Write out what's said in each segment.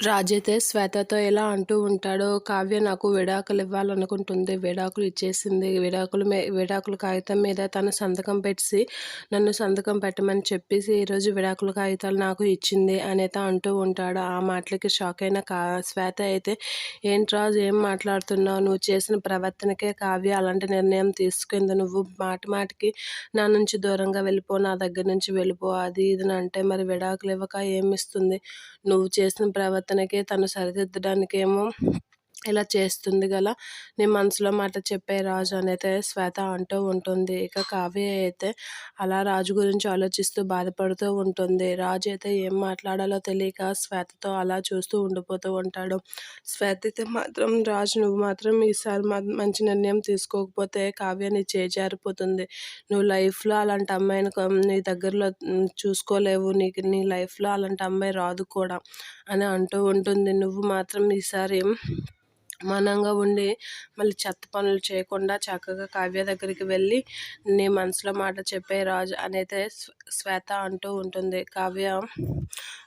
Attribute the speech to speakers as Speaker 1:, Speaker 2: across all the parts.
Speaker 1: రాజైతే శ్వేతతో ఎలా అంటూ ఉంటాడో కావ్య నాకు విడాకులు ఇవ్వాలనుకుంటుంది. విడాకులు ఇచ్చేసింది. విడాకులు మే విడాకుల కాగితం మీద తను సంతకం పెట్టి నన్ను సంతకం పెట్టమని చెప్పేసి ఈరోజు విడాకుల కాగితాలు నాకు ఇచ్చింది అనేత అంటూ ఉంటాడు. ఆ మాటలకి షాక్ అయిన కా శ్వేత అయితే ఏంటి రాజు ఏం మాట్లాడుతున్నావు? నువ్వు చేసిన ప్రవర్తనకే కావ్య అలాంటి నిర్ణయం తీసుకుంది. నువ్వు మాట మాటికి నా నుంచి దూరంగా వెళ్ళిపో నా దగ్గర నుంచి వెళ్ళిపో అది ఇది అంటే మరి విడాకులు ఇవ్వక ఏమిస్తుంది నువ్వు చేసిన ప్రవర్తన అతనికి తను సరిదిద్దడానికేమో ఇలా చేస్తుంది గల నీ మనసులో మాట చెప్పే రాజు అనైతే శ్వేత అంటూ ఉంటుంది. ఇక కావ్య అయితే అలా రాజు గురించి ఆలోచిస్తూ బాధపడుతూ ఉంటుంది. రాజు అయితే ఏం మాట్లాడాలో తెలియక శ్వేతతో అలా చూస్తూ ఉండిపోతూ ఉంటాడు. శ్వేత అయితే మాత్రం రాజు నువ్వు మాత్రం ఈసారి మంచి నిర్ణయం తీసుకోకపోతే కావ్య నీ చేజారిపోతుంది నువ్వు లైఫ్లో అలాంటి అమ్మాయిని నీ దగ్గరలో చూసుకోలేవు. నీకు నీ లైఫ్లో అలాంటి అమ్మాయి రాదు కూడా అని అంటూ ఉంటుంది. నువ్వు మాత్రం ఈసారి మౌనంగా ఉండి మళ్ళీ చెత్త పనులు చేయకుండా చక్కగా కావ్య దగ్గరికి వెళ్ళి నీ మనసులో మాట చెప్పే రాజు అనేది శ్వేత అంటూ ఉంటుంది. కావ్య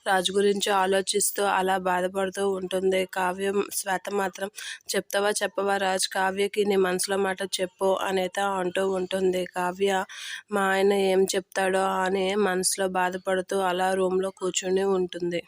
Speaker 1: రాజు గురించి ఆలోచిస్తూ అలా బాధపడుతూ ఉంటుంది. కావ్యం శ్వేత మాత్రం చెప్తావా చెప్పవా రాజు? కావ్యకి నీ మనసులో మాట చెప్పు అనైతే అంటూ ఉంటుంది. కావ్య మా ఆయన ఏం చెప్తాడో అని మనసులో బాధపడుతూ అలా రూమ్లో కూర్చుని ఉంటుంది.